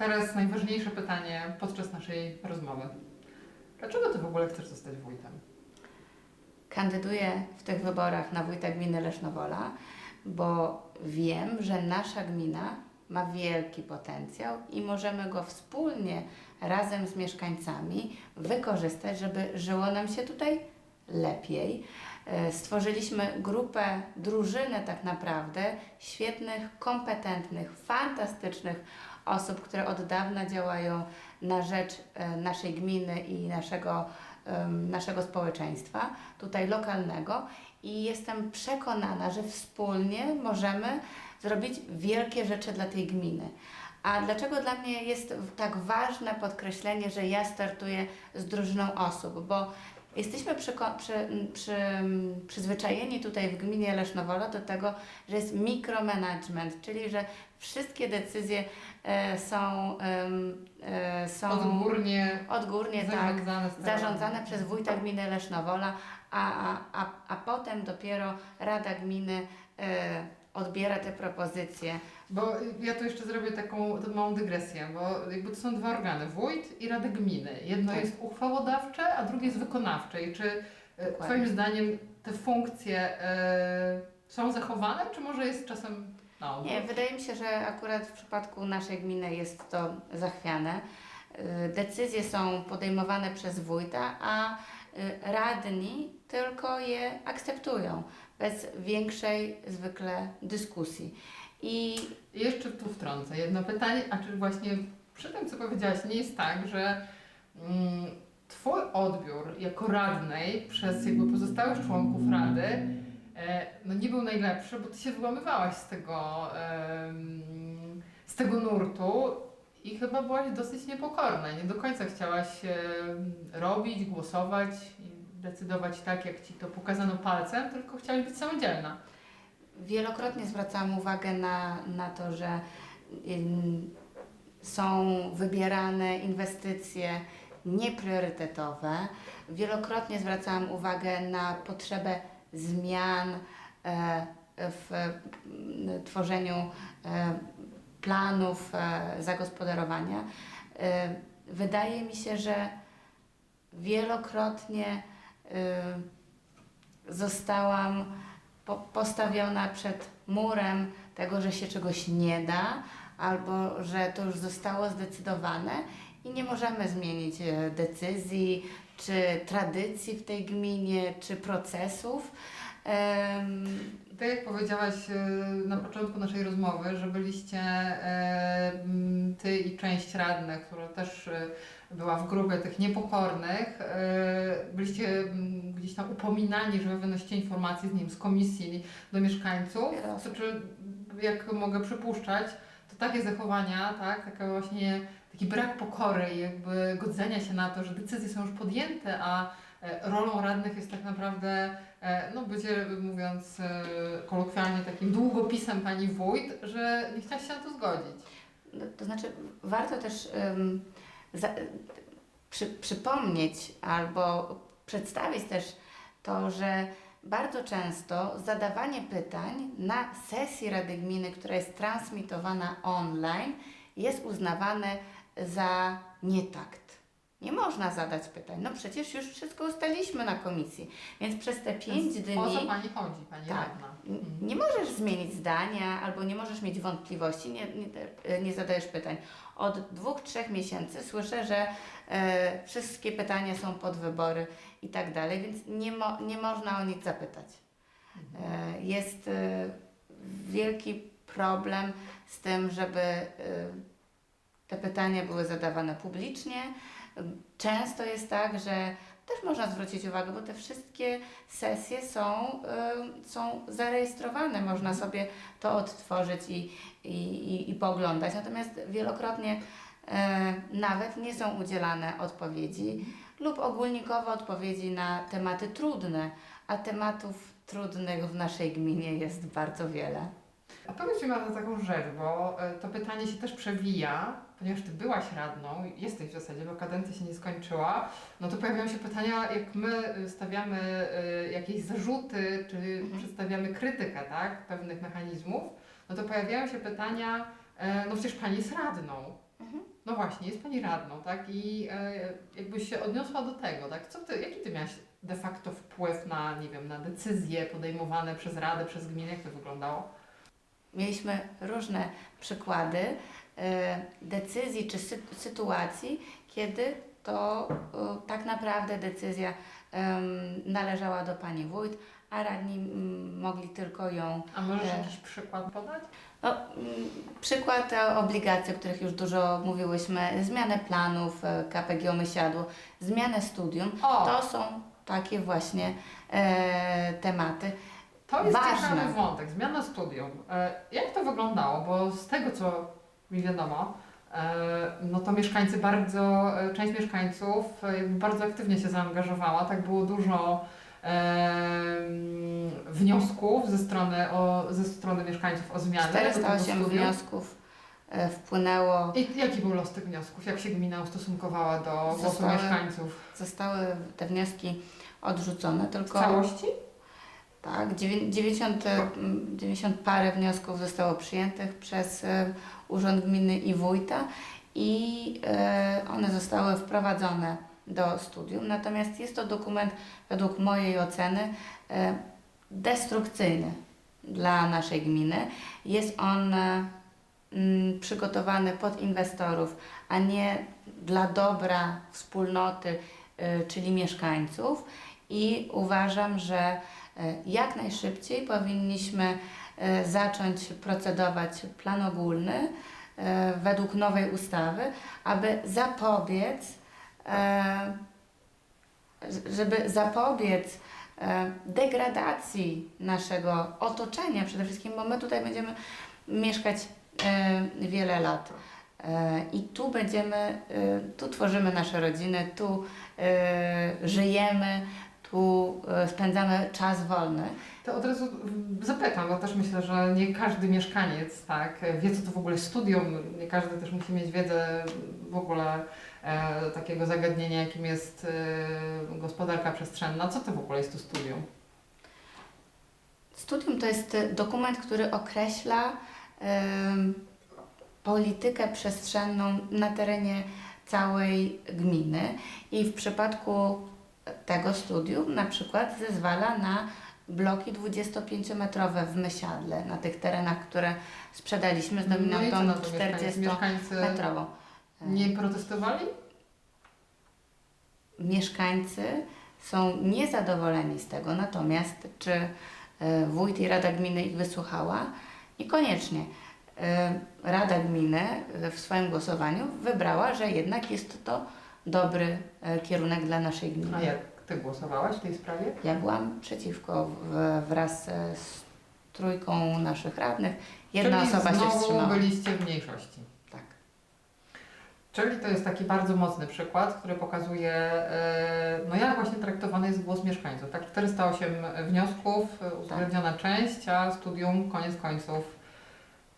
teraz najważniejsze pytanie podczas naszej rozmowy. Dlaczego ty w ogóle chcesz zostać wójtem? Kandyduję w tych wyborach na wójta gminy Lesznowola, bo wiem, że nasza gmina ma wielki potencjał i możemy go wspólnie razem z mieszkańcami wykorzystać, żeby żyło nam się tutaj lepiej. E, Stworzyliśmy grupę, drużynę tak naprawdę świetnych, kompetentnych, fantastycznych osób, które od dawna działają na rzecz e, naszej gminy i naszego, naszego społeczeństwa, tutaj lokalnego. I jestem przekonana, że wspólnie możemy zrobić wielkie rzeczy dla tej gminy. A dlaczego dla mnie jest tak ważne podkreślenie, że ja startuję z drużyną osób? Bo jesteśmy przyko- przy, przy, przyzwyczajeni tutaj w gminie Lesznowola do tego, że jest mikromanagement, czyli że wszystkie decyzje e, są, e, są Odgórnie odgórnie tak, zarządzane, sterowane. zarządzane przez wójta gminy Lesznowola, a, a, a, a potem dopiero Rada Gminy e, odbiera te propozycje. Bo ja tu jeszcze zrobię taką, małą dygresję, bo jakby to są dwa organy, wójt i Rada Gminy. Jedno Tak. jest uchwałodawcze, a drugie jest wykonawcze. I czy e, Dokładnie. Twoim zdaniem te funkcje e, są zachowane, czy może jest czasem na odwrót? Nie, wydaje mi się, że akurat w przypadku naszej gminy jest to zachwiane. E, Decyzje są podejmowane przez wójta, a radni tylko je akceptują bez większej zwykle dyskusji. I jeszcze tu wtrącę jedno pytanie, a czy właśnie przy tym, co powiedziałaś, nie jest tak, że mm, Twój odbiór jako radnej przez jakby pozostałych członków Rady e, no nie był najlepszy, bo Ty się wyłamywałaś z tego, em, z tego nurtu i chyba byłaś dosyć niepokorna. Nie do końca chciałaś em, robić, głosować i decydować tak, jak Ci to pokazano palcem, tylko chciałaś być samodzielna. Wielokrotnie zwracałam uwagę na, na to, że są wybierane inwestycje niepriorytetowe. Wielokrotnie zwracałam uwagę na potrzebę zmian e, w tworzeniu e, planów e, zagospodarowania. E, wydaje mi się, że wielokrotnie y, zostałam po, postawiona przed murem tego, że się czegoś nie da, albo że to już zostało zdecydowane i nie możemy zmienić e, decyzji, czy tradycji w tej gminie, czy procesów. Tak jak powiedziałaś e, na początku naszej rozmowy, że byliście e, ty i część radnych, która też e, była w grupie tych niepokornych, byliście gdzieś tam upominani, żeby wynosicie informacje z nim z komisji do mieszkańców. To czy, jak mogę przypuszczać, to takie zachowania, tak, taka właśnie taki brak pokory i jakby godzenia się na to, że decyzje są już podjęte, a rolą radnych jest tak naprawdę, e, no będzie mówiąc e, kolokwialnie takim długopisem pani wójt, że nie chciałaś się na to zgodzić. No, to znaczy, warto też ym, za, przy, przypomnieć albo przedstawić też to, że bardzo często zadawanie pytań na sesji Rady Gminy, która jest transmitowana online, jest uznawane za nietakt. Nie można zadać pytań. No przecież już wszystko ustaliliśmy na komisji. Więc przez te pięć dni. O co pani chodzi, pani Tak. radna? Mhm. Nie możesz zmienić zdania albo nie możesz mieć wątpliwości, nie, nie, e, nie zadajesz pytań. Od dwóch, trzech miesięcy słyszę, że e, wszystkie pytania są pod wybory i tak dalej, więc nie, mo, nie można o nic zapytać. E, jest e, wielki problem z tym, żeby e, te pytania były zadawane publicznie. Często jest tak, że też można zwrócić uwagę, bo te wszystkie sesje są, y, są zarejestrowane, można sobie to odtworzyć i, i, i, i pooglądać. Natomiast wielokrotnie e, nawet nie są udzielane odpowiedzi lub ogólnikowe odpowiedzi na tematy trudne, a tematów trudnych w naszej gminie jest bardzo wiele. A powiedz mi Marta taką rzecz, bo e, to pytanie się też przewija, ponieważ Ty byłaś radną, jesteś w zasadzie, bo kadencja się nie skończyła, no to pojawiają się pytania, jak my e, stawiamy e, jakieś zarzuty, czy przedstawiamy krytykę, tak, pewnych mechanizmów, no to pojawiają się pytania, no przecież Pani jest radną, No właśnie, jest Pani radną, tak? I jakbyś się odniosła do tego, tak? Co ty, jaki Ty miałaś de facto wpływ na, nie wiem, na decyzje podejmowane przez Radę, przez gminę? Jak to wyglądało? Mieliśmy różne przykłady e, decyzji czy sy sytuacji, kiedy to e, tak naprawdę decyzja należała do pani wójt, a radni mogli tylko ją. A możesz E. jakiś przykład podać? No, przykład obligacji, o których już dużo mówiłyśmy, zmianę planów KPG Omysiadło, zmianę studium. O, To są takie właśnie e, tematy. To jest Ważne. ciekawy wątek, zmiana studium. E, Jak to wyglądało? Bo z tego, co mi wiadomo, e, no to mieszkańcy bardzo, e, część mieszkańców e, bardzo aktywnie się zaangażowała. Tak było dużo mm, wniosków ze strony, o, ze strony mieszkańców o zmianę. do tego 408 studium. wniosków e, wpłynęło I jaki był los tych wniosków? Jak się gmina ustosunkowała do głosu Zostały- mieszkańców? Zostały te wnioski odrzucone, W tylko całości? Tak, dziewię- 90, e, 90 parę wniosków zostało przyjętych przez e, Urząd Gminy i Wójta i e, one zostały wprowadzone do studium. Natomiast jest to dokument według mojej oceny destrukcyjny dla naszej gminy. Jest on mm, przygotowany pod inwestorów, a nie dla dobra wspólnoty, czyli mieszkańców. I uważam, że jak najszybciej powinniśmy e, zacząć procedować plan ogólny e, według nowej ustawy, aby zapobiec, e, żeby zapobiec e, degradacji naszego otoczenia przede wszystkim, bo my tutaj będziemy mieszkać e, wiele lat. E, I tu będziemy, e, tu tworzymy nasze rodziny, tu e, żyjemy, tu e, spędzamy czas wolny. To od razu zapytam, bo też myślę, że nie każdy mieszkaniec tak, wie, co to w ogóle studium. Nie każdy też musi mieć wiedzę w ogóle e, takiego zagadnienia, jakim jest e, gospodarka przestrzenna. Co to w ogóle jest to studium? Studium to jest e, dokument, który określa em, politykę przestrzenną na terenie całej gminy i w przypadku tego studium na przykład zezwala na bloki 25-metrowe w Mysiadle, na tych terenach, które sprzedaliśmy z No dominantą mieszkańcy? 40-metrową. Mieszkańcy nie protestowali? Mieszkańcy są niezadowoleni z tego, natomiast czy e, wójt i Rada Gminy ich wysłuchała? Niekoniecznie. E, Rada Gminy w swoim głosowaniu wybrała, że jednak jest to dobry e, kierunek dla naszej gminy. A jak Ty głosowałaś w tej sprawie? Ja byłam przeciwko w, wraz e, z trójką naszych radnych. Jedna Czyli osoba się znowu wstrzymała. byliście w mniejszości. Tak. Czyli to jest taki bardzo mocny przykład, który pokazuje, e, no jak właśnie traktowany jest głos mieszkańców. Tak, 408 wniosków, e, uwzględniona część, a studium koniec końców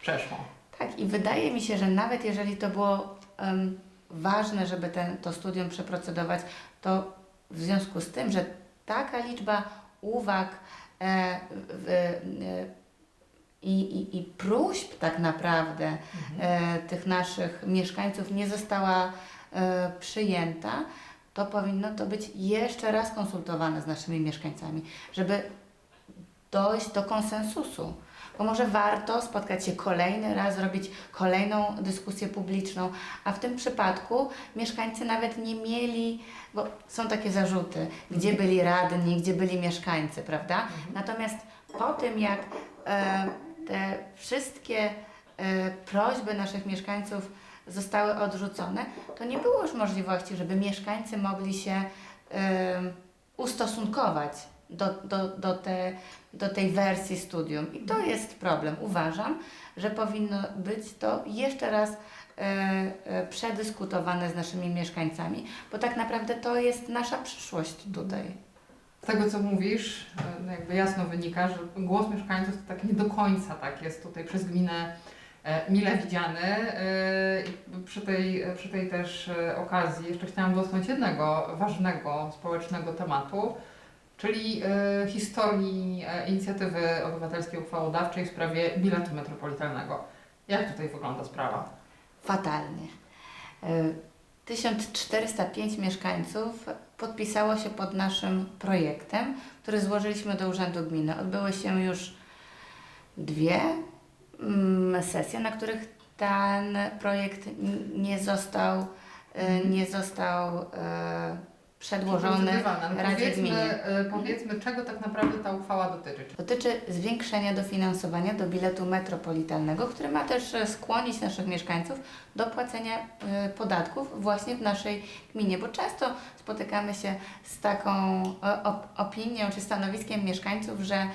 przeszło. Tak, i wydaje mi się, że nawet jeżeli to było em, ważne, żeby ten, to studium przeprocedować, to w związku z tym, że taka liczba uwag e, e, i, i, i próśb tak naprawdę e, tych naszych mieszkańców nie została e, przyjęta, to powinno to być jeszcze raz konsultowane z naszymi mieszkańcami, żeby dojść do konsensusu. Bo może warto spotkać się kolejny raz, zrobić kolejną dyskusję publiczną, a w tym przypadku mieszkańcy nawet nie mieli, bo są takie zarzuty, gdzie byli radni, gdzie byli mieszkańcy, prawda? Natomiast po tym, jak e, te wszystkie e, prośby naszych mieszkańców zostały odrzucone, to nie było już możliwości, żeby mieszkańcy mogli się e, ustosunkować do, do, do, te, do tej wersji studium. I to jest problem. Uważam, że powinno być to jeszcze raz e, e, przedyskutowane z naszymi mieszkańcami, bo tak naprawdę to jest nasza przyszłość tutaj. Z tego co mówisz, e, jakby jasno wynika, że głos mieszkańców to tak nie do końca tak jest tutaj przez gminę mile widziany. Przy tej, przy tej też okazji jeszcze chciałam dotknąć jednego ważnego społecznego tematu, czyli e, historii e, inicjatywy obywatelskiej uchwałodawczej w sprawie biletu metropolitalnego. Jak tutaj wygląda sprawa? Fatalnie. Y, 1405 mieszkańców podpisało się pod naszym projektem, który złożyliśmy do Urzędu Gminy. Odbyły się już dwie mm, sesje, na których ten projekt nie został, y, nie został y, przedłożony Radzie Gminy. e, powiedzmy, czego tak naprawdę ta uchwała dotyczy. Dotyczy zwiększenia dofinansowania do biletu metropolitalnego, który ma też e, skłonić naszych mieszkańców do płacenia e, podatków właśnie w naszej gminie, bo często spotykamy się z taką op- opinią czy stanowiskiem mieszkańców, że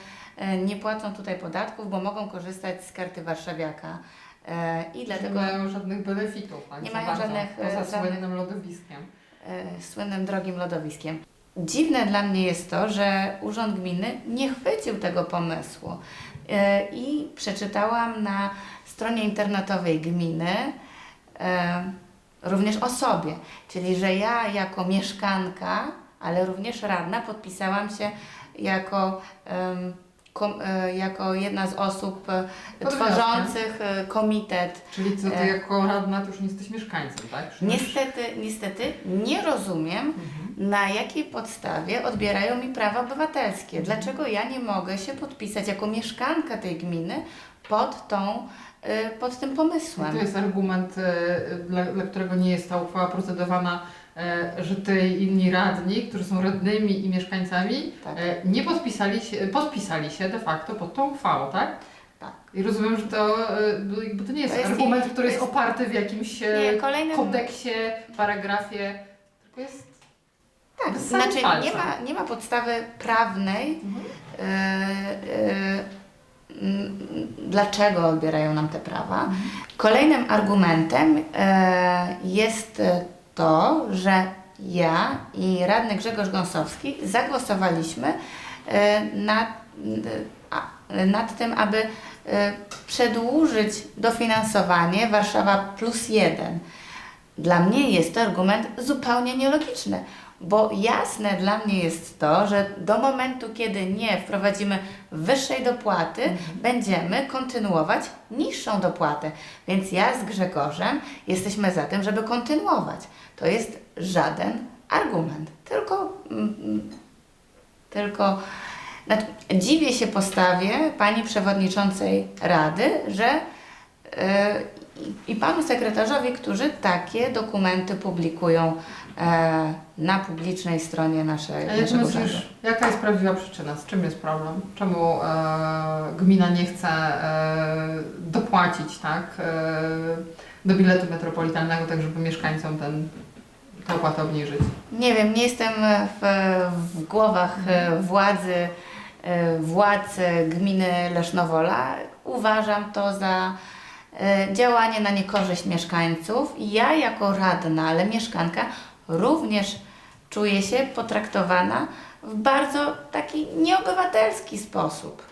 nie płacą tutaj podatków, bo mogą korzystać z karty warszawiaka. I dlatego Nie mają żadnych benefitów. Tak, Nie mają żadnych, Poza słynnym lodowiskiem. E, słynnym drogim lodowiskiem. Dziwne dla mnie jest to, że Urząd Gminy nie chwycił tego pomysłu. E, I przeczytałam na stronie internetowej gminy e, również o sobie, czyli że ja jako mieszkanka, ale również radna podpisałam się jako, kom, e, jako jedna z osób e, tworzących e, komitet Czyli co ty jako radna to już nie jesteś mieszkańcem, tak? Niestety, niestety nie rozumiem, Mhm. na jakiej podstawie odbierają mi prawa obywatelskie. Dlaczego ja nie mogę się podpisać jako mieszkanka tej gminy pod, tą, pod tym I pomysłem? to jest argument, dla, dla którego nie jest ta uchwała procedowana, że ty i inni radni, którzy są radnymi i mieszkańcami, Tak. e, nie podpisali się, podpisali się de facto pod tą uchwałą, tak? Tak. I rozumiem, że to, e, bo to nie jest, To jest argument, nie- który jest jest- oparty w jakimś e, Nie, kolejnym... kodeksie, paragrafie, tylko jest... Tak, znaczy nie ma, nie ma podstawy prawnej, y, y, mm, dlaczego odbierają nam te prawa. Kolejnym argumentem y, jest to, że ja i radny Grzegorz Gąsowski zagłosowaliśmy y, nad, nad tym, aby y, przedłużyć dofinansowanie Warszawa plus jeden. Dla mnie jest to argument zupełnie nielogiczny, bo jasne dla mnie jest to, że do momentu, kiedy nie wprowadzimy wyższej dopłaty, będziemy kontynuować niższą dopłatę. Więc ja z Grzegorzem jesteśmy za tym, żeby kontynuować. To jest żaden argument, tylko, mm, mm, tylko znaczy, dziwię się postawie pani przewodniczącej Rady, że yy, i- panu sekretarzowi, którzy takie dokumenty publikują e, na publicznej stronie naszej, A jak naszego urzędu. myślisz, jaka jest prawdziwa przyczyna? Z czym jest problem? Czemu e, gmina nie chce e, dopłacić tak, e, do biletu metropolitalnego, tak żeby mieszkańcom ten, tę opłatę obniżyć? Nie wiem, nie jestem w, w głowach e, władzy, e, władz gminy Lesznowola. Uważam to za działanie na niekorzyść mieszkańców ja jako radna, ale mieszkanka również czuję się potraktowana w bardzo taki nieobywatelski sposób.